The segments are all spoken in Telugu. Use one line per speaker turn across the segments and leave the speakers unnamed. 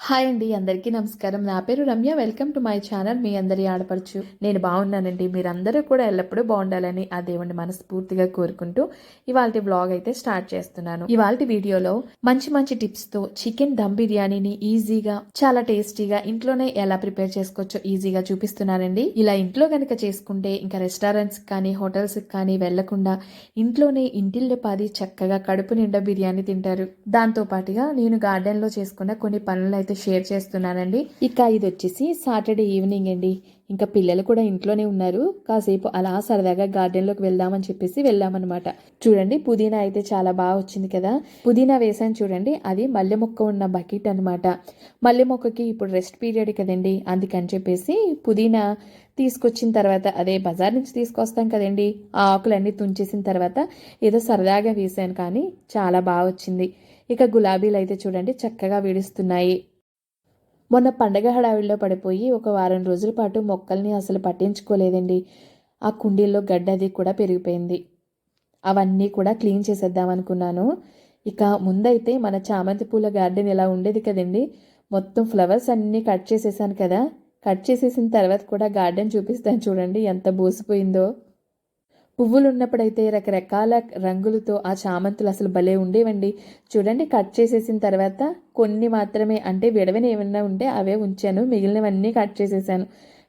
హాయ్ అండి అందరికీ నమస్కారం. నా పేరు Ramya. Welcome to my channel. మీ అందరి ఆడపడుచు. నేను బాగున్నానండి. మీరందరూ కూడా ఎల్లప్పుడూ బాగుండాలని ఆ దేవుని మనస్ఫూర్తిగా కోరుకుంటూ ఇవాళ బ్లాగ్ అయితే స్టార్ట్ చేస్తున్నాను. ఇవాళ వీడియోలో మంచి మంచి టిప్స్తో చికెన్ దమ్ బిర్యానీని ఈజీగా చాలా టేస్టీగా ఇంట్లోనే ఎలా ప్రిపేర్ చేసుకోవచ్చో ఈజీగా చూపిస్తున్నానండి. ఇలా ఇంట్లో కనుక చేసుకుంటే ఇంకా రెస్టారెంట్స్ కానీ హోటల్స్ కానీ వెళ్ళకుండా ఇంట్లోనే ఇంటిల్లపాది చక్కగా కడుపు నిండా బిర్యానీ తింటారు. దాంతో పాటుగా నేను గార్డెన్లో చేసుకున్న కొన్ని పనులు మీతో షేర్ చేస్తున్నానండి. ఇక ఇది వచ్చేసి సాటర్డే ఈవినింగ్ అండి. ఇంకా పిల్లలు కూడా ఇంట్లోనే ఉన్నారు. కాసేపు అలా సరదాగా గార్డెన్లోకి వెళ్దామని చెప్పేసి వెళ్ళామన్నమాట. చూడండి పుదీనా అయితే చాలా బాగా వచ్చింది కదా. పుదీనా వేసాను చూడండి అది మల్లె మొక్క ఉన్న బకెట్ అనమాట మల్లె మొక్కకి ఇప్పుడు రెస్ట్ పీరియడ్ కదండి. అందుకని చెప్పేసి పుదీనా తీసుకొచ్చిన తర్వాత అదే బజార్ నుంచి తీసుకొస్తాం కదండి. ఆ ఆకులన్నీ తుంచేసిన తర్వాత ఏదో సరదాగా వేసాను కానీ చాలా బాగా వచ్చింది. ఇక గులాబీలు అయితే చూడండి చక్కగా విడుస్తున్నాయి. మొన్న పండగ హడావిడిలో పడిపోయి ఒక వారం రోజుల పాటు మొక్కల్ని అసలు పట్టించుకోలేదండి. ఆ కుండీల్లో గడ్డ అది కూడా పెరిగిపోయింది. అవన్నీ కూడా క్లీన్ చేసేద్దాం అనుకున్నాను. ఇక ముందైతే మన చామంతి పూల గార్డెన్ ఇలా ఉండేది కదండి. మొత్తం ఫ్లవర్స్ అన్నీ కట్ చేసేసాను కదా. కట్ చేసేసిన తర్వాత కూడా గార్డెన్ చూపిస్తాను చూడండి ఎంత బోసిపోయిందో. పువ్వులు ఉన్నప్పుడైతే రకరకాల రంగులతో ఆ చామంతులు అసలు భలే ఉండేవండి. చూడండి కట్ చేసేసిన తర్వాత కొన్ని మాత్రమే అంటే విడవని ఏమన్నా ఉంటే అవే ఉంచాను. మిగిలినవన్నీ కట్ చేసేసాను.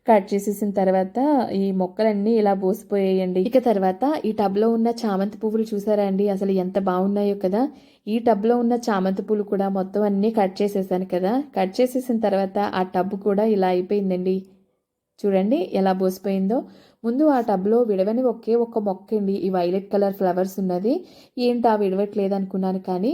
కట్ చేసేసిన తర్వాత ఈ మొక్కలన్నీ ఇలా బోసిపోయాయండి. ఇక తర్వాత ఈ టబ్లో ఉన్న చామంతి పువ్వులు చూసారా అండి? అసలు ఎంత బాగున్నాయో కదా. ఈ టబ్లో ఉన్న చామంతి పూలు కూడా మొత్తం అన్నీ కట్ చేసేసాను కదా. కట్ చేసేసిన తర్వాత ఆ టబ్ కూడా ఇలా అయిపోయిందండి. చూడండి ఎలా బోసిపోయిందో. ముందు ఆ టబ్లో విడవని ఒకే ఒక్క మొక్క అండి ఈ వైలెట్ కలర్ ఫ్లవర్స్ ఉన్నది. ఏంటి ఆ విడవట్లేదు అనుకున్నాను కానీ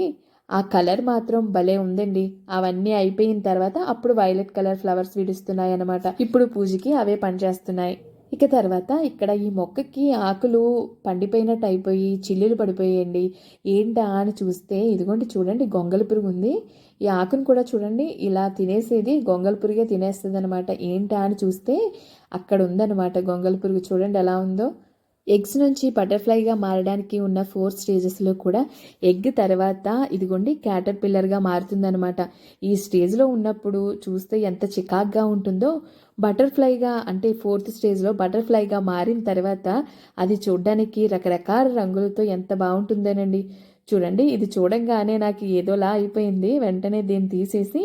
ఆ కలర్ మాత్రం భలే ఉందండి. అవన్నీ అయిపోయిన తర్వాత అప్పుడు వైలెట్ కలర్ ఫ్లవర్స్ విడుస్తున్నాయి అనమాట ఇప్పుడు పూజకి అవే పనిచేస్తున్నాయి. ఇక తర్వాత ఇక్కడ ఈ మొక్కకి ఆకులు పండిపోయినట్టు అయిపోయి చిల్లులు పడిపోయాయండి. ఏంటా అని చూస్తే ఇదిగోండి చూడండి గొంగల పురుగు ఉంది. ఈ ఆకును కూడా చూడండి ఇలా తినేసేది గొంగల పురుగే తినేస్తుంది అనమాట ఏంటా అని చూస్తే అక్కడ ఉందన్నమాట గొంగల పురుగు. చూడండి ఎలా ఉందో. ఎగ్స్ నుంచి బటర్ఫ్లైగా మారడానికి ఉన్న ఫోర్ స్టేజెస్లో కూడా ఎగ్ తర్వాత ఇదిగోండి క్యాటర్ పిల్లర్గా మారుతుందనమాట ఈ స్టేజ్లో ఉన్నప్పుడు చూస్తే ఎంత చికాక్గా ఉంటుందో బటర్ఫ్లైగా అంటే ఫోర్త్ స్టేజ్లో బటర్ఫ్లైగా మారిన తర్వాత అది చూడడానికి రకరకాల రంగులతో ఎంత బాగుంటుందోనండి. చూడండి ఇది చూడంగానే నాకు ఏదోలా అయిపోయింది. వెంటనే దీన్ని తీసేసి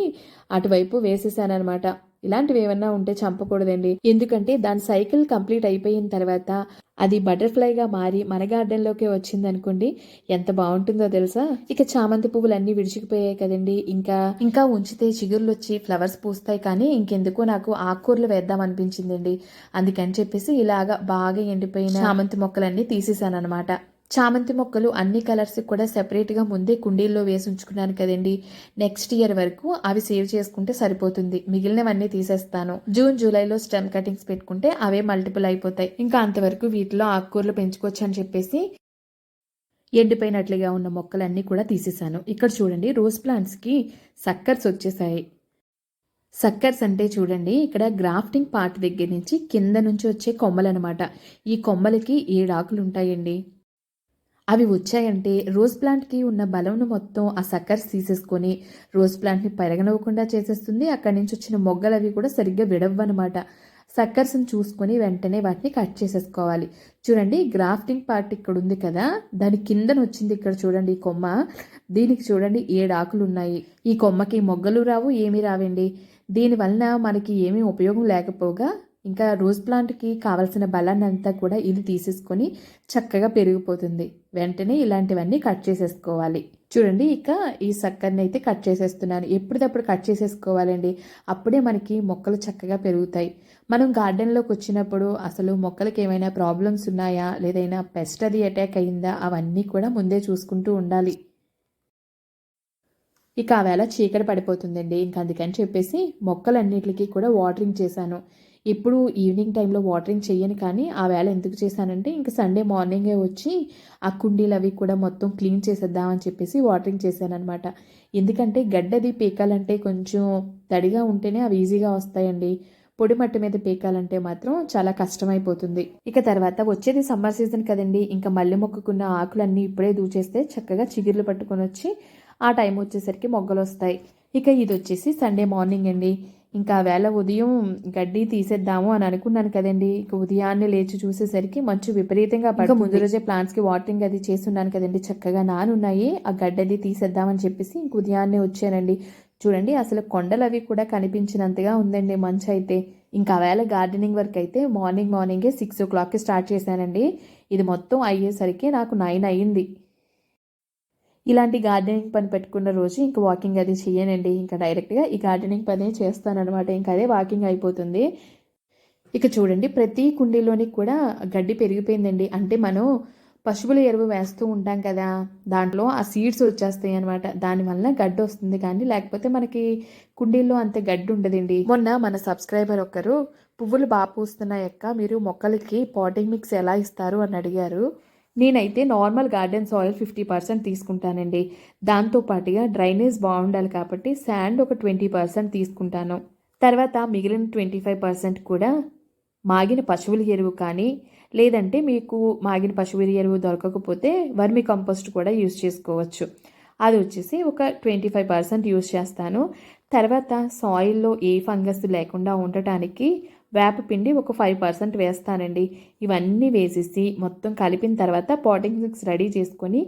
అటువైపు వేసేసానమాట ఇలాంటివి ఏమన్నా ఉంటే చంపకూడదండి. ఎందుకంటే దాని సైకిల్ కంప్లీట్ అయిపోయిన తర్వాత అది బటర్ఫ్లైగా మారి మన గార్డెన్లోకి వచ్చింది అనుకోండి ఎంత బాగుంటుందో తెలుసా? ఇక చామంతి పువ్వులు అన్ని విడిచిపోయాయి కదండి. ఇంకా ఇంకా ఉంచితే చిగుర్లు వచ్చి ఫ్లవర్స్ పూస్తాయి కానీ ఇంకెందుకో నాకు ఆకుకూరలు వేద్దాం అనిపించిందండి. అందుకని చెప్పేసి ఇలాగా బాగా ఎండిపోయిన చామంతి మొక్కలన్నీ తీసేసాను అనమాట చామంతి మొక్కలు అన్ని కలర్స్ కూడా సెపరేట్గా ముందే కుండీల్లో వేసి ఉంచుకున్నాను కదండి. నెక్స్ట్ ఇయర్ వరకు అవి సేవ్ చేసుకుంటే సరిపోతుంది. మిగిలినవన్నీ తీసేస్తాను. జూన్ జూలైలో స్టెమ్ కటింగ్స్ పెట్టుకుంటే అవే మల్టిపుల్ అయిపోతాయి. ఇంకా అంతవరకు వీటిలో ఆకుకూరలు పెంచుకోవచ్చు అని చెప్పేసి ఎండిపోయినట్లుగా ఉన్న మొక్కలన్నీ కూడా తీసేసాను ఇక్కడ చూడండి రోజ్ ప్లాంట్స్కి సక్కర్స్ వచ్చేసాయి. సక్కర్స్ అంటే చూడండి ఇక్కడ గ్రాఫ్టింగ్ పార్ట్ దగ్గర నుంచి కింద నుంచి వచ్చే కొమ్మలు అనమాట ఈ కొమ్మలకి ఏడు ఆకులు ఉంటాయండి అవి వచ్చాయంటే రోజ్ ప్లాంట్కి ఉన్న బలంను మొత్తం ఆ సక్కర్స్ తీసేసుకొని రోజ్ ప్లాంట్ని పెరగనివ్వకుండా చేసేస్తుంది. అక్కడి నుంచి వచ్చిన మొగ్గలు అవి కూడా సరిగ్గా విడవ్వనమాట సక్కర్స్ని చూసుకొని వెంటనే వాటిని కట్ చేసేసుకోవాలి. చూడండి గ్రాఫ్టింగ్ పార్ట్ ఇక్కడ ఉంది కదా. దాని కిందన వచ్చింది ఇక్కడ చూడండి ఈ కొమ్మ. దీనికి చూడండి ఏడు ఆకులు ఉన్నాయి. ఈ కొమ్మకి మొగ్గలు రావు ఏమీ రావండి. దీనివలన మనకి ఏమీ ఉపయోగం లేకపోగా ఇంకా రోజ్ ప్లాంట్కి కావలసిన బలాన్ని అంతా కూడా ఇది తీసేసుకొని చక్కగా పెరిగిపోతుంది. వెంటనే ఇలాంటివన్నీ కట్ చేసేసుకోవాలి. చూడండి ఇక ఈ సక్కర్ని అయితే కట్ చేసేస్తున్నాను. ఎప్పటికప్పుడు కట్ చేసేసుకోవాలండి. అప్పుడే మనకి మొక్కలు చక్కగా పెరుగుతాయి. మనం గార్డెన్లోకి వచ్చినప్పుడు అసలు మొక్కలకి ఏమైనా ప్రాబ్లమ్స్ ఉన్నాయా? లేదైనా పెస్ట్ అది అటాక్ అయిందా? అవన్నీ కూడా ముందే చూసుకుంటూ ఉండాలి. ఇక ఆ వేళ చీకటి పడిపోతుందండి. ఇంకా అందుకని చెప్పేసి మొక్కలన్నిటికీ కూడా వాటరింగ్ చేశాను. ఇప్పుడు ఈవినింగ్ టైంలో వాటరింగ్ చేయను కానీ ఆ వేళ ఎందుకు చేశానంటే ఇంకా సండే మార్నింగే వచ్చి ఆ కుండీలు అవి కూడా మొత్తం క్లీన్ చేసేద్దామని చెప్పేసి వాటరింగ్ చేశానమాట అనమాట ఎందుకంటే గడ్డది పీకాలంటే కొంచెం తడిగా ఉంటేనే అవి ఈజీగా వస్తాయండి. పొడి మట్టి మీద పీకాలంటే మాత్రం చాలా కష్టమైపోతుంది. ఇక తర్వాత వచ్చేది సమ్మర్ సీజన్ కదండి. ఇంకా మల్లె మొక్కకున్న ఆకులన్నీ ఇప్పుడే దూచేస్తే చక్కగా చిగుర్లు పట్టుకొని వచ్చి ఆ టైం వచ్చేసరికి మొగ్గలు వస్తాయి. ఇక ఇది వచ్చేసి సండే మార్నింగ్ అండి. ఇంకా ఆ వేళ ఉదయం గడ్డి తీసేద్దాము అని అనుకున్నాను కదండి. ఇక ఉదయాన్నే లేచి చూసేసరికి మంచు విపరీతంగా పడక ముందు రోజే plants కి వాటరింగ్ అది చేస్తున్నాను కదండి. చక్కగా నానున్నాయి. ఆ గడ్డది తీసేద్దామని చెప్పేసి ఇంక ఉదయాన్నే వచ్చానండి. చూడండి అసలు కొండలు అవి కూడా కనిపించినంతగా ఉందండి మంచు అయితే. ఇంకా ఆ వేళ గార్డెనింగ్ వర్క్ అయితే మార్నింగ్ మార్నింగే సిక్స్ ఓ క్లాక్కి స్టార్ట్ చేశానండి. ఇది మొత్తం అయ్యేసరికి నాకు నైన్ అయ్యింది ఇలాంటి గార్డెనింగ్ పని పెట్టుకున్న రోజు ఇంకా వాకింగ్ అది చేయనండి ఇంకా డైరెక్ట్గా ఈ గార్డెనింగ్ పనే చేస్తానన్నమాట. ఇంకా అదే వాకింగ్ అయిపోతుంది. ఇక చూడండి ప్రతి కుండీలోని కూడా గడ్డి పెరిగిపోయిందండి. అంటే మనం పశువుల ఎరువు వేస్తూ ఉంటాం కదా దాంట్లో ఆ సీడ్స్ వచ్చేస్తాయి అనమాట దానివల్ల గడ్డి వస్తుంది కానీ లేకపోతే మనకి కుండీల్లో అంత గడ్డి ఉండదండి. మొన్న మన సబ్స్క్రైబర్ ఒకరు పువ్వులు బాగా పూస్తున్నాయక్క మీరు మొక్కలకి పాటింగ్ మిక్స్ ఎలా ఇస్తారు? అని అడిగారు. నేనైతే normal garden soil fifty percent తీసుకుంటానండి. దాంతో పాటుగా డ్రైనేజ్ బాగుండాలి కాబట్టి శాండ్ ఒక ట్వంటీ పర్సెంట్ తీసుకుంటాను. తర్వాత మిగిలిన ట్వంటీ ఫైవ్ పర్సెంట్ కూడా మాగిన పశువుల ఎరువు కానీ లేదంటే మీకు మాగిన పశువుల ఎరువు దొరకకపోతే వర్మి కంపోస్ట్ కూడా యూజ్ చేసుకోవచ్చు. అది వచ్చేసి ఒక ట్వంటీ ఫైవ్ పర్సెంట్ యూజ్ చేస్తాను. తర్వాత సాయిల్లో ఏ ఫంగస్ లేకుండా ఉండటానికి వేప పిండి ఒక ఫైవ్ పర్సెంట్ వేస్తానండి. ఇవన్నీ వేసేసి మొత్తం కలిపిన తర్వాత పాటింగ్ మిక్స్ రెడీ చేసుకొని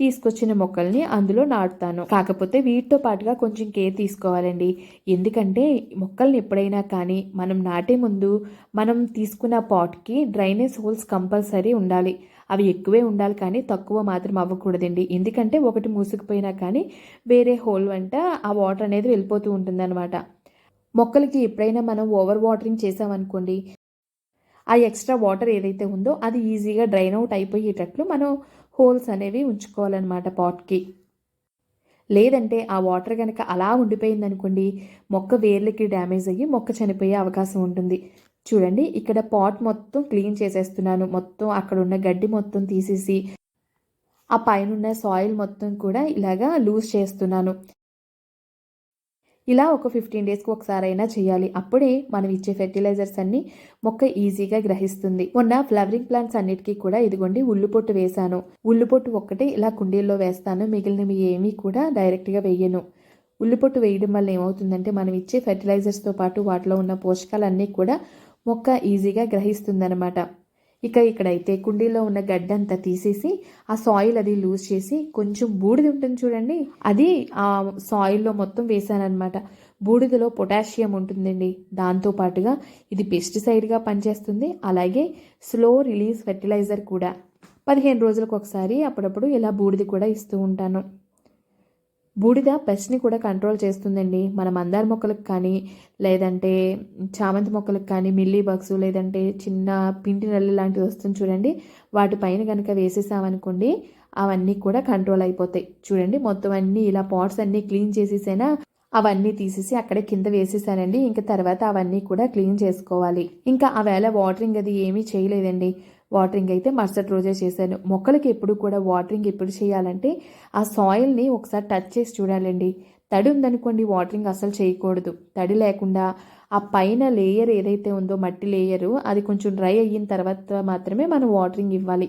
తీసుకొచ్చిన మొక్కల్ని అందులో నాటుతాను. కాకపోతే వీటితో పాటుగా కొంచెం కేర్ తీసుకోవాలండి. ఎందుకంటే మొక్కల్ని ఎప్పుడైనా కానీ మనం నాటే ముందు మనం తీసుకున్న పాట్కి డ్రైనేజ్ హోల్స్ కంపల్సరీ ఉండాలి. అవి ఎక్కువే ఉండాలి కానీ తక్కువ మాత్రం అవ్వకూడదండి. ఎందుకంటే ఒకటి మూసుకుపోయినా కానీ వేరే హోల్ వెంట ఆ వాటర్ అనేది వెళ్ళిపోతూ ఉంటుందన్నమాట. మొక్కలకి ఎప్పుడైనా మనం ఓవర్ వాటరింగ్ చేసామనుకోండి ఆ ఎక్స్ట్రా వాటర్ ఏదైతే ఉందో అది ఈజీగా డ్రైన్ అవుట్ అయిపోయేటట్లు మనం హోల్స్ అనేవి ఉంచుకోవాలన్నమాట పాట్కి లేదంటే ఆ వాటర్ కనుక అలా ఉండిపోయిందనుకోండి మొక్క వేర్లకి డ్యామేజ్ అయ్యి మొక్క చనిపోయే అవకాశం ఉంటుంది. చూడండి ఇక్కడ పాట్ మొత్తం క్లీన్ చేసేస్తున్నాను. మొత్తం అక్కడ ఉన్న గడ్డి మొత్తం తీసేసి ఆ పైన సాయిల్ మొత్తం కూడా ఇలాగా లూజ్ చేస్తున్నాను. ఇలా ఒక ఫిఫ్టీన్ డేస్కి ఒకసారి అయినా చేయాలి. అప్పుడే మనం ఇచ్చే ఫెర్టిలైజర్స్ అన్ని మొక్క ఈజీగా గ్రహిస్తుంది. మొన్న ఫ్లవరింగ్ ప్లాంట్స్ అన్నిటికీ కూడా ఇదిగోండి ఉల్లు పొట్టు వేశాను. ఉల్లు పొట్టు ఒక్కటే ఇలా కుండీల్లో వేస్తాను. మిగిలినవి ఏమీ కూడా డైరెక్ట్గా వేయను. ఉల్లిపొట్టు వేయడం వల్ల ఏమవుతుందంటే మనం ఇచ్చే ఫెర్టిలైజర్స్తో పాటు వాటిలో ఉన్న పోషకాలన్నీ కూడా మొక్క ఈజీగా గ్రహిస్తుందన్నమాట. ఇక ఇక్కడైతే కుండీలో ఉన్న గడ్డంతా తీసేసి ఆ సాయిల్ అది లూజ్ చేసి కొంచెం బూడిద ఉంటుంది చూడండి. అది ఆ సాయిల్లో మొత్తం వేసానమాట బూడిదలో పొటాషియం ఉంటుందండి. దాంతో పాటుగా ఇది పెస్టిసైడ్గా పనిచేస్తుంది. అలాగే స్లో రిలీజ్ ఫెర్టిలైజర్ కూడా. పదిహేను రోజులకు ఒకసారి అప్పుడప్పుడు ఇలా బూడిద కూడా ఇస్తూ ఉంటాను. బూడిద పెస్ట్ని కూడా కంట్రోల్ చేస్తుందండి. మన మందార మొక్కలకు కానీ లేదంటే చామంతి మొక్కలకు కానీ మిల్లీ బగ్స్ లేదంటే చిన్న పిండి నల్లి లాంటిది వస్తుంది చూడండి. వాటిపైన కనుక వేసేసామనుకోండి అవన్నీ కూడా కంట్రోల్ అయిపోతాయి. చూడండి మొత్తం అన్నీ ఇలా పాట్స్ అన్నీ క్లీన్ చేసేసైనా అవన్నీ తీసేసి అక్కడే కింద వేసేసానండి. ఇంకా తర్వాత అవన్నీ కూడా క్లీన్ చేసుకోవాలి. ఇంకా ఆ వేళ వాటరింగ్ అది ఏమీ చేయలేదండి. వాటరింగ్ అయితే మరుసటి రోజే చేశాను. మొక్కలకి ఎప్పుడు కూడా వాటరింగ్ ఎప్పుడు చేయాలంటే ఆ సాయిల్ని ఒకసారి టచ్ చేసి చూడాలండి. తడి ఉందనుకోండి వాటరింగ్ అసలు చేయకూడదు. తడి లేకుండా ఆ పైన లేయర్ ఏదైతే ఉందో మట్టి లేయరు అది కొంచెం డ్రై అయిన తర్వాత మాత్రమే మనం వాటరింగ్ ఇవ్వాలి.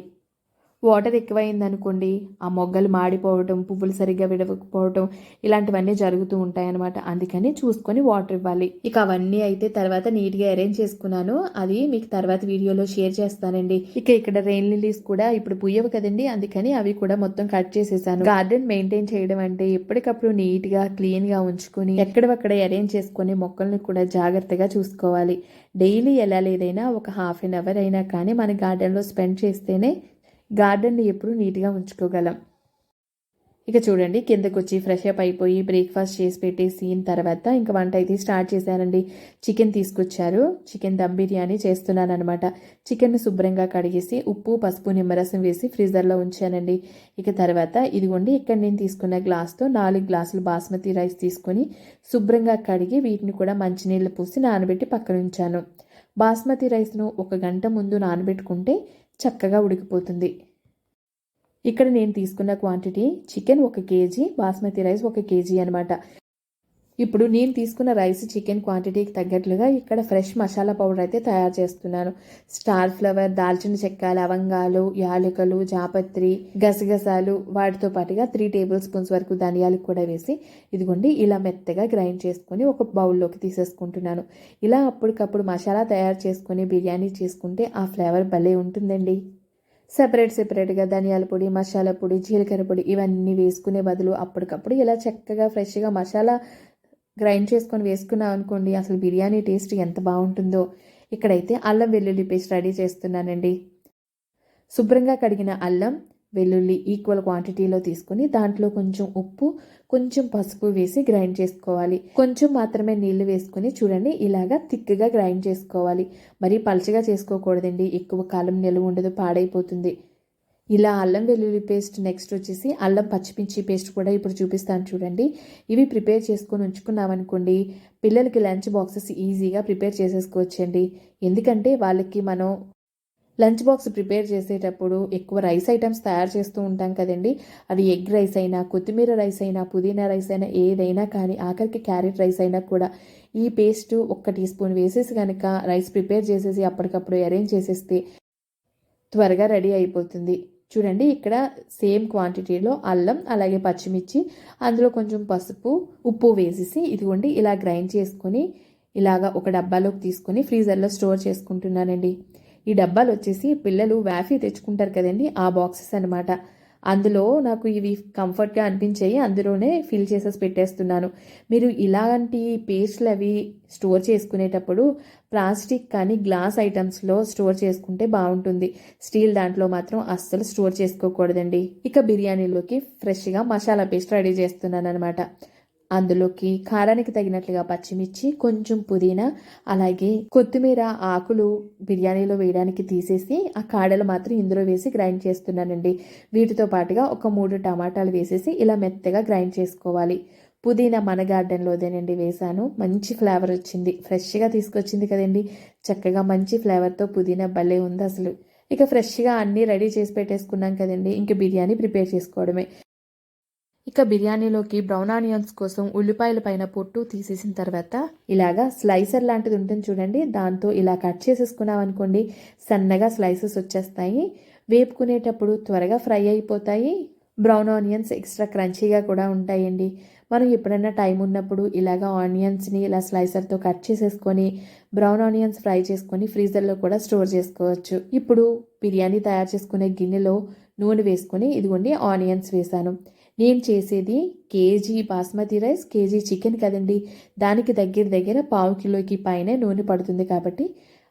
వాటర్ ఎక్కువైంది అనుకోండి ఆ మొగ్గలు మాడిపోవటం పువ్వులు సరిగ్గా విడవకపోవటం ఇలాంటివన్నీ జరుగుతూ ఉంటాయి అనమాట అందుకని చూసుకొని వాటర్ ఇవ్వాలి. ఇక అవన్నీ అయితే తర్వాత నీట్గా అరేంజ్ చేసుకున్నాను. అది మీకు తర్వాత వీడియోలో షేర్ చేస్తానండి. ఇక ఇక్కడ రెయిన్ లిలీస్ కూడా ఇప్పుడు పుయ్యవు కదండి అందుకని అవి కూడా మొత్తం కట్ చేసేసాను. గార్డెన్ మెయింటైన్ చేయడం అంటే ఎప్పటికప్పుడు నీట్గా క్లీన్గా ఉంచుకొని ఎక్కడవక్కడ అరేంజ్ చేసుకొని మొక్కల్ని కూడా జాగ్రత్తగా చూసుకోవాలి. డైలీ ఎలా లేదైనా ఒక హాఫ్ అన్ అవర్ అయినా కానీ మన గార్డెన్లో స్పెండ్ చేస్తేనే గార్డెన్ని ఎప్పుడు నీట్గా ఉంచుకోగలం. ఇక చూడండి కిందకు వచ్చి ఫ్రెష్ అప్ అయిపోయి బ్రేక్ఫాస్ట్ చేసి పెట్టేసిన తర్వాత ఇంకా వంట అయితే స్టార్ట్ చేశానండి. చికెన్ తీసుకొచ్చారు. చికెన్ దమ్ బిర్యానీ చేస్తున్నాను అనమాట చికెన్ శుభ్రంగా కడిగేసి ఉప్పు పసుపు నిమ్మరసం వేసి ఫ్రీజర్లో ఉంచానండి. ఇక తర్వాత ఇదిగోండి ఇక్కడ నేను తీసుకున్న గ్లాస్తో నాలుగు గ్లాసులు బాస్మతి రైస్ తీసుకొని శుభ్రంగా కడిగి వీటిని కూడా మంచినీళ్ళు పూసి నానబెట్టి పక్కన ఉంచాను. బాస్మతి రైస్ను ఒక గంట ముందు నానబెట్టుకుంటే చక్కగా ఉడికిపోతుంది. ఇక్కడ నేను తీసుకున్న క్వాంటిటీ చికెన్ ఒక కేజీ బాస్మతి రైస్ ఒక కేజీ అనమాట ఇప్పుడు నేను తీసుకున్న రైస్ చికెన్ క్వాంటిటీకి తగ్గట్లుగా ఇక్కడ ఫ్రెష్ మసాలా పౌడర్ అయితే తయారు చేస్తున్నాను. స్టార్ ఫ్లవర్ దాల్చిన చెక్క లవంగాలు యాలకులు జాపత్రి గసగసాలు వాటితో పాటుగా త్రీ టేబుల్ స్పూన్స్ వరకు ధనియాలు కూడా వేసి ఇదిగోండి ఇలా మెత్తగా గ్రైండ్ చేసుకొని ఒక బౌల్లోకి తీసేసుకుంటున్నాను. ఇలా అప్పటికప్పుడు మసాలా తయారు చేసుకొని బిర్యానీ చేసుకుంటే ఆ ఫ్లేవర్ భలే ఉంటుందండి. సెపరేట్ సెపరేట్గా ధనియాల పొడి మసాలా పొడి జీలకర్ర పొడి ఇవన్నీ వేసుకునే బదులు అప్పటికప్పుడు ఇలా చక్కగా ఫ్రెష్గా మసాలా గ్రైండ్ చేసుకొని వేసుకున్నాం అనుకోండి అసలు బిర్యానీ టేస్ట్ ఎంత బాగుంటుందో. ఇక్కడైతే అల్లం వెల్లుల్లి పేస్ట్ రెడీ చేస్తున్నానండి. శుభ్రంగా కడిగిన అల్లం వెల్లుల్లి ఈక్వల్ క్వాంటిటీలో తీసుకుని దాంట్లో కొంచెం ఉప్పు కొంచెం పసుపు వేసి గ్రైండ్ చేసుకోవాలి. కొంచెం మాత్రమే నీళ్ళు వేసుకుని చూడండి ఇలాగా థిక్గా గ్రైండ్ చేసుకోవాలి. మరీ పలచగా చేసుకోకూడదండి ఎక్కువ కాలం నిల్వ ఉండదు పాడైపోతుంది. ఇలా అల్లం వెల్లుల్లి పేస్ట్ నెక్స్ట్ వచ్చేసి అల్లం పచ్చిమిర్చి పేస్ట్ కూడా ఇప్పుడు చూపిస్తాను చూడండి. ఇవి ప్రిపేర్ చేసుకొని ఉంచుకున్నామనుకోండి పిల్లలకి లంచ్ బాక్సెస్ ఈజీగా ప్రిపేర్ చేసేసుకోవచ్చండి. ఎందుకంటే వాళ్ళకి మనం లంచ్ బాక్స్ ప్రిపేర్ చేసేటప్పుడు ఎక్కువ రైస్ ఐటమ్స్ తయారు చేస్తూ ఉంటాం కదండి. అది ఎగ్ రైస్ అయినా కొత్తిమీర రైస్ అయినా పుదీనా రైస్ అయినా ఏదైనా కానీ ఆఖరికి క్యారెట్ రైస్ అయినా కూడా ఈ పేస్ట్ ఒక్క టీ స్పూన్ వేసేసి కనుక రైస్ ప్రిపేర్ చేసేసి అప్పటికప్పుడు అరేంజ్ చేసేస్తే త్వరగా రెడీ అయిపోతుంది. చూడండి ఇక్కడ సేమ్ క్వాంటిటీలో అల్లం అలాగే పచ్చిమిర్చి అందులో కొంచెం పసుపు ఉప్పు వేసేసి ఇదిగోండి ఇలా గ్రైండ్ చేసుకొని ఇలాగా ఒక డబ్బాలోకి తీసుకొని ఫ్రీజర్లో స్టోర్ చేసుకుంటున్నానండి. ఈ డబ్బాలు వచ్చేసి పిల్లలు వ్యాఫీ తెచ్చుకుంటారు కదండి ఆ బాక్సెస్ అనమాట అందులో నాకు ఇవి కంఫర్ట్గా అనిపించాయి. అందులోనే ఫిల్ చేసేసి పెట్టేస్తున్నాను. మీరు ఇలాంటి పేస్ట్లు అవి స్టోర్ చేసుకునేటప్పుడు ప్లాస్టిక్ కానీ గ్లాస్ ఐటమ్స్లో స్టోర్ చేసుకుంటే బాగుంటుంది. స్టీల్ దాంట్లో మాత్రం అస్సలు స్టోర్ చేసుకోకూడదండి. ఇక బిర్యానీలోకి ఫ్రెష్గా మసాలా పేస్ట్ రెడీ చేస్తున్నాను అనమాట అందులోకి కారానికి తగినట్లుగా పచ్చిమిర్చి కొంచెం పుదీనా అలాగే కొత్తిమీర ఆకులు బిర్యానీలో వేయడానికి తీసేసి ఆ కాడలు మాత్రం ఇందులో వేసి గ్రైండ్ చేస్తున్నానండి. వీటితో పాటుగా ఒక మూడు టమాటాలు వేసేసి ఇలా మెత్తగా గ్రైండ్ చేసుకోవాలి. పుదీనా మన గార్డెన్లోదేనండి వేశాను. మంచి ఫ్లేవర్ వచ్చింది. ఫ్రెష్గా తీసుకొచ్చింది కదండి. చక్కగా మంచి ఫ్లేవర్తో పుదీనా భలే ఉంది అసలు. ఇక ఫ్రెష్గా అన్నీ రెడీ చేసి పెట్టేసుకున్నాం కదండి. ఇంక బిర్యానీ ప్రిపేర్ చేసుకోవడమే. ఇక బిర్యానీలోకి బ్రౌన్ ఆనియన్స్ కోసం ఉల్లిపాయల పైన పొట్టు తీసేసిన తర్వాత ఇలాగా స్లైసర్ లాంటిది ఉంటుంది చూడండి దాంతో ఇలా కట్ చేసేసుకున్నాం అనుకోండి సన్నగా స్లైసెస్ వచ్చేస్తాయి. వేపుకునేటప్పుడు త్వరగా ఫ్రై అయిపోతాయి. బ్రౌన్ ఆనియన్స్ ఎక్స్ట్రా క్రంచీగా కూడా ఉంటాయండి. మనం ఎప్పుడైనా టైం ఉన్నప్పుడు ఇలాగ ఆనియన్స్ని ఇలా స్లైసర్తో కట్ చేసేసుకొని బ్రౌన్ ఆనియన్స్ ఫ్రై చేసుకొని ఫ్రీజర్లో కూడా స్టోర్ చేసుకోవచ్చు. ఇప్పుడు బిర్యానీ తయారు చేసుకునే గిన్నెలో నూనె వేసుకొని ఇదిగోండి ఆనియన్స్ వేసాను నేను చేసేది? KG basmati rice KG chicken కదండి. దానికి దగ్గర దగ్గర పావు కిలోకి పైనే నూనె పడుతుంది కాబట్టి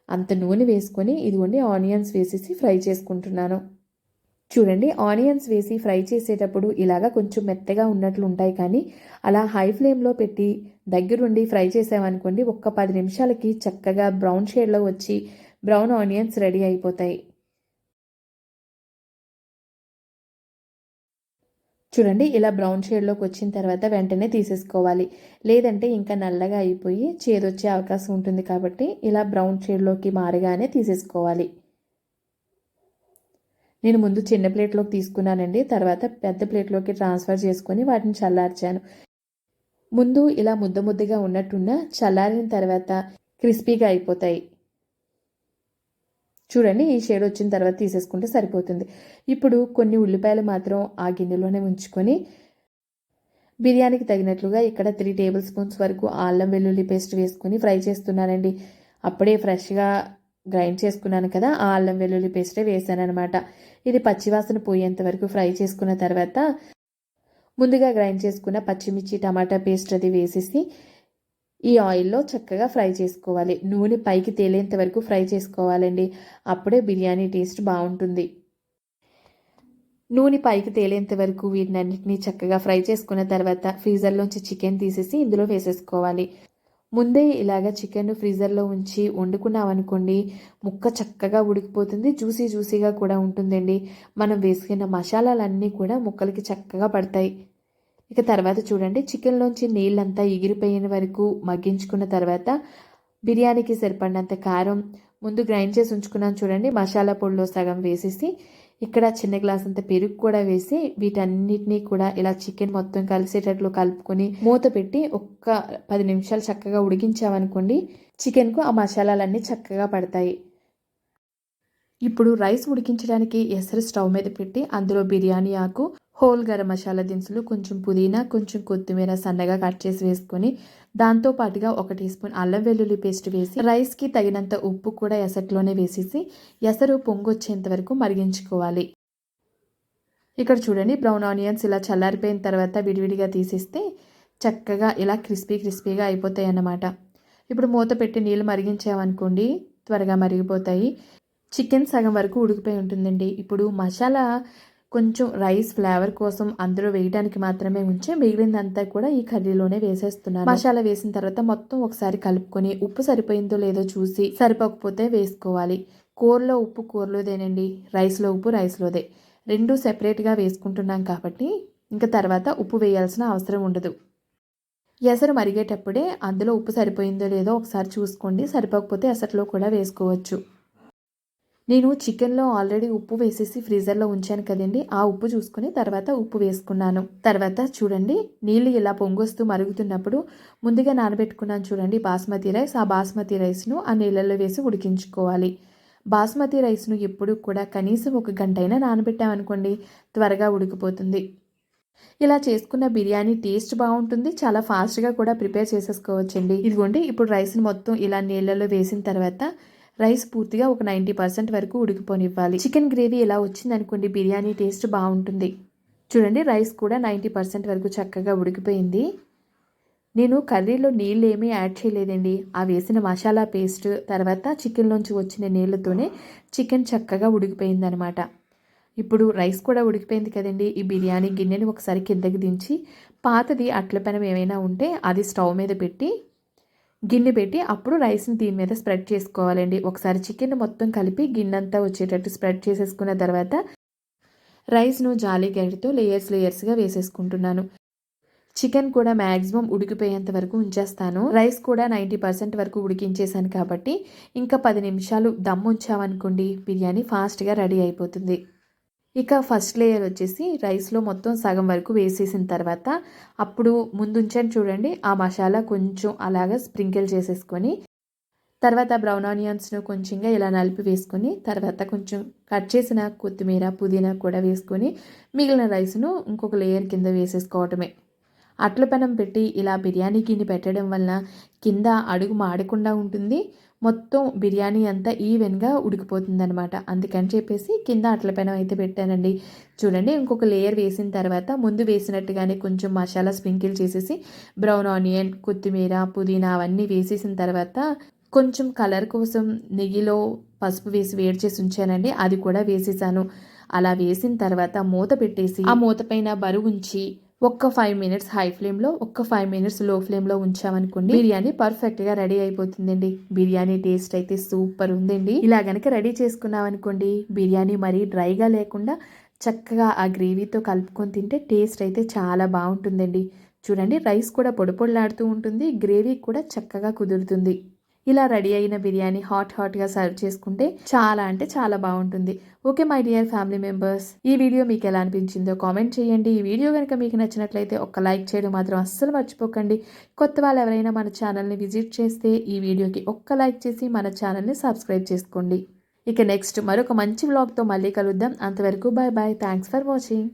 అంత నూనె వేసుకొని ఇదిగోండి ఆనియన్స్ వేసేసి ఫ్రై చేసుకుంటున్నాను. చూడండి ఆనియన్స్ వేసి ఫ్రై చేసేటప్పుడు ఇలాగా కొంచెం మెత్తగా ఉన్నట్లు ఉంటాయి కానీ అలా హై ఫ్లేమ్లో పెట్టి దగ్గరుండి ఫ్రై చేసామనుకోండి ఒక్క పది నిమిషాలకి చక్కగా బ్రౌన్ షేడ్లో వచ్చి బ్రౌన్ ఆనియన్స్ రెడీ అయిపోతాయి. చూడండి ఇలా బ్రౌన్ షేడ్లోకి వచ్చిన తర్వాత వెంటనే తీసేసుకోవాలి. లేదంటే ఇంకా నల్లగా అయిపోయి చేదొచ్చే అవకాశం ఉంటుంది కాబట్టి ఇలా బ్రౌన్ షేడ్లోకి మారగానే తీసేసుకోవాలి. నేను ముందు చిన్న ప్లేట్లోకి తీసుకున్నానండి. తర్వాత పెద్ద ప్లేట్లోకి ట్రాన్స్ఫర్ చేసుకొని వాటిని చల్లార్చాను. ముందు ఇలా ముద్ద ముద్దగా ఉన్నట్టున్న చల్లారిన తర్వాత క్రిస్పీగా అయిపోతాయి. చూడండి ఈ షేడ్ వచ్చిన తర్వాత తీసేసుకుంటే సరిపోతుంది. ఇప్పుడు కొన్ని ఉల్లిపాయలు మాత్రం ఆ గిన్నెలోనే ఉంచుకొని బిర్యానీకి తగినట్లుగా ఇక్కడ త్రీ టేబుల్ స్పూన్స్ వరకు అల్లం వెల్లుల్లి పేస్ట్ వేసుకొని ఫ్రై చేస్తున్నానండి. అప్పుడే ఫ్రెష్గా గ్రైండ్ చేసుకున్నాను కదా ఆ అల్లం వెల్లుల్లి పేస్టే వేసాను అనమాట ఇది పచ్చివాసన పోయేంత వరకు ఫ్రై చేసుకున్న తర్వాత ముందుగా గ్రైండ్ చేసుకున్న పచ్చిమిర్చి టమాటా పేస్ట్ అది వేసేసి ఈ ఆయిల్లో చక్కగా ఫ్రై చేసుకోవాలి. నూనె పైకి తేలేంత వరకు ఫ్రై చేసుకోవాలండి. అప్పుడే బిర్యానీ టేస్ట్ బాగుంటుంది. నూనె పైకి తేలేంత వరకు వీటినన్నిటినీ చక్కగా ఫ్రై చేసుకున్న తర్వాత ఫ్రీజర్లోంచి చికెన్ తీసేసి ఇందులో వేసేసుకోవాలి. ముందే ఇలాగ చికెన్ ఫ్రీజర్లో ఉంచి వండుకున్నామనుకోండి ముక్క చక్కగా ఉడికిపోతుంది జ్యూసీ జ్యూసీగా కూడా ఉంటుందండి. మనం వేసుకున్న మసాలాలన్నీ కూడా ముక్కలకి చక్కగా పడతాయి. ఇక తర్వాత చూడండి చికెన్లోంచి నీళ్ళంతా ఎగిరిపోయిన వరకు మగ్గించుకున్న తర్వాత బిర్యానీకి సరిపడినంత కారం ముందు గ్రైండ్ చేసి ఉంచుకున్నాను చూడండి మసాలా పొడిలో సగం వేసేసి ఇక్కడ చిన్న గ్లాస్ అంత పెరుగు కూడా వేసి వీటన్నిటినీ కూడా ఇలా చికెన్ మొత్తం కలిసేటట్లు కలుపుకొని మూత పెట్టి ఒక్క పది నిమిషాలు చక్కగా ఉడికించామనుకోండి చికెన్కు ఆ మసాలాలన్నీ చక్కగా పడతాయి. ఇప్పుడు రైస్ ఉడికించడానికి ఎసరు స్టవ్ మీద పెట్టి అందులో బిర్యానీ ఆకు హోల్ గరం మసాలా దినుసులు కొంచెం పుదీనా కొంచెం కొత్తిమీర సన్నగా కట్ చేసి వేసుకొని దాంతో పాటుగా ఒక టీ స్పూన్ అల్లం వెల్లుల్లి పేస్ట్ వేసి రైస్కి తగినంత ఉప్పు కూడా ఎసట్లోనే వేసేసి ఎసరు పొంగొచ్చేంత వరకు మరిగించుకోవాలి. ఇక్కడ చూడండి బ్రౌన్ ఆనియన్స్ ఇలా చల్లారిపోయిన తర్వాత విడివిడిగా తీసేస్తే చక్కగా ఇలా క్రిస్పీ క్రిస్పీగా అయిపోతాయి అన్నమాట ఇప్పుడు మూత పెట్టి నీళ్ళు మరిగించామనుకోండి త్వరగా మరిగిపోతాయి. చికెన్ సగం వరకు ఉడికిపోయి ఉంటుందండి. ఇప్పుడు మసాలా కొంచెం రైస్ ఫ్లేవర్ కోసం అందులో వేయడానికి మాత్రమే ఉంచి మిగిలిందంతా కూడా ఈ కర్రీలోనే వేసేస్తున్నాను. మసాలా వేసిన తర్వాత మొత్తం ఒకసారి కలుపుకొని ఉప్పు సరిపోయిందో లేదో చూసి సరిపోకపోతే వేసుకోవాలి. కూరలో ఉప్పు కూరలోదేనండి. రైస్లో ఉప్పు రైస్లోదే. రెండు సెపరేట్గా వేసుకుంటున్నాం కాబట్టి ఇంకా తర్వాత ఉప్పు వేయాల్సిన అవసరం ఉండదు. ఎసరు మరిగేటప్పుడే అందులో ఉప్పు సరిపోయిందో లేదో ఒకసారి చూసుకోండి. సరిపోకపోతే ఎసట్లో కూడా వేసుకోవచ్చు. నేను చికెన్లో ఆల్రెడీ ఉప్పు వేసేసి ఫ్రీజర్లో ఉంచాను కదండి. ఆ ఉప్పు చూసుకుని తర్వాత ఉప్పు వేసుకున్నాను. తర్వాత చూడండి నీళ్ళు ఇలా పొంగొస్తూ మరుగుతున్నప్పుడు ముందుగా నానబెట్టుకున్నాను చూడండి బాస్మతి రైస్. ఆ బాస్మతి రైస్ను ఆ నీళ్ళల్లో వేసి ఉడికించుకోవాలి. బాస్మతి రైస్ను ఎప్పుడు కూడా కనీసం ఒక గంట అయినా నానబెట్టామనుకోండి త్వరగా ఉడికిపోతుంది. ఇలా చేసుకున్న బిర్యానీ టేస్ట్ బాగుంటుంది. చాలా ఫాస్ట్గా కూడా ప్రిపేర్ చేసేసుకోవచ్చండి. ఇదిగోండి ఇప్పుడు రైస్ని మొత్తం ఇలా నీళ్ళలో వేసిన తర్వాత రైస్ పూర్తిగా ఒక నైంటీ పర్సెంట్ వరకు ఉడికిపోనివ్వాలి. చికెన్ గ్రేవీ ఇలా వచ్చిందనుకోండి బిర్యానీ టేస్ట్ బాగుంటుంది. చూడండి రైస్ కూడా నైంటీ పర్సెంట్ వరకు చక్కగా ఉడికిపోయింది. నేను కర్రీలో నీళ్ళు ఏమీ యాడ్ చేయలేదండి. ఆ వేసిన మసాలా పేస్ట్ తర్వాత చికెన్లోంచి వచ్చిన నీళ్ళతోనే చికెన్ చక్కగా ఉడికిపోయిందనమాట. ఇప్పుడు రైస్ కూడా ఉడికిపోయింది కదండి. ఈ బిర్యానీ గిన్నెని ఒకసారి కిందకి దించి పాతది అట్ల పెనం ఏమైనా ఉంటే అది స్టవ్ మీద పెట్టి గిన్నె పెట్టి అప్పుడు రైస్ని దీని మీద స్ప్రెడ్ చేసుకోవాలండి. ఒకసారి చికెన్ మొత్తం కలిపి గిన్నెంతా వచ్చేటట్టు స్ప్రెడ్ చేసేసుకున్న తర్వాత రైస్ను జాలీ గరిటతో లేయర్స్ లేయర్స్గా వేసేసుకుంటున్నాను. చికెన్ కూడా మ్యాక్సిమం ఉడికిపోయేంత వరకు ఉంచేస్తాను. రైస్ కూడా నైంటీ పర్సెంట్ వరకు ఉడికించేసాను కాబట్టి ఇంకా పది నిమిషాలు దమ్ ఉంచామనుకోండి బిర్యానీ ఫాస్ట్గా రెడీ అయిపోతుంది. ఇక ఫస్ట్ లేయర్ వచ్చేసి రైస్లో మొత్తం సగం వరకు వేసేసిన తర్వాత అప్పుడు ముందుంచాను చూడండి ఆ మసాలా కొంచెం అలాగా స్ప్రింకిల్ చేసేసుకొని తర్వాత బ్రౌన్ ఆనియన్స్ను కొంచెంగా ఇలా నలిపి వేసుకొని తర్వాత కొంచెం కట్ చేసిన కొత్తిమీర పుదీనా కూడా వేసుకొని మిగిలిన రైస్ను ఇంకొక లేయర్ కింద వేసేసుకోవటమే. అట్ల పెనం పెట్టి ఇలా బిర్యానీ గిన్నె పెట్టడం వలన కింద అడుగు మాడకుండా ఉంటుంది. మొత్తం బిర్యానీ అంతా ఈవెన్గా ఉడికిపోతుంది అనమాట అందుకని చెప్పేసి కింద అట్ల పెనం అయితే పెట్టానండి. చూడండి ఇంకొక లేయర్ వేసిన తర్వాత ముందు వేసినట్టుగానే కొంచెం మసాలా స్ప్రింకిల్ చేసేసి బ్రౌన్ ఆనియన్ కొత్తిమీర పుదీనా అవన్నీ వేసేసిన తర్వాత కొంచెం కలర్ కోసం నెయ్యిలో పసుపు వేసి వేడి చేసి ఉంచానండి. అది కూడా వేసేసాను. అలా వేసిన తర్వాత మూత పెట్టేసి ఆ మూత పైన బరువు ఉంచి ఒక్క ఫైవ్ మినిట్స్ హై ఫ్లేమ్లో ఒక్క ఫైవ్ మినిట్స్లో ఫ్లేమ్లో ఉంచామనుకోండి బిర్యానీ పర్ఫెక్ట్గా రెడీ అయిపోతుందండి. బిర్యానీ టేస్ట్ అయితే సూపర్ ఉందండి. ఇలా గనక రెడీ చేసుకున్నామనుకోండి బిర్యానీ మరీ డ్రైగా లేకుండా చక్కగా ఆ గ్రేవీతో కలుపుకొని తింటే టేస్ట్ అయితే చాలా బాగుంటుందండి. చూడండి రైస్ కూడా పొడిపొడిలాడుతూ ఉంటుంది గ్రేవీ కూడా చక్కగా కుదురుతుంది. ఇలా రెడీ అయిన బిర్యానీ హాట్ హాట్గా సర్వ్ చేసుకుంటే చాలా అంటే చాలా బాగుంటుంది. Okay my dear family members ఈ వీడియో మీకు ఎలా అనిపించిందో కామెంట్ చేయండి. ఈ వీడియో కనుక మీకు నచ్చినట్లయితే ఒక లైక్ చేయడం మాత్రం అస్సలు మర్చిపోకండి. కొత్త వాళ్ళు ఎవరైనా మన ఛానల్ని విజిట్ చేస్తే ఈ వీడియోకి ఒక్క లైక్ చేసి మన ఛానల్ని సబ్స్క్రైబ్ చేసుకోండి. ఇక నెక్స్ట్ మరొక మంచి వ్లాగ్తో మళ్ళీ కలుద్దాం. అంతవరకు bye bye thanks for watching.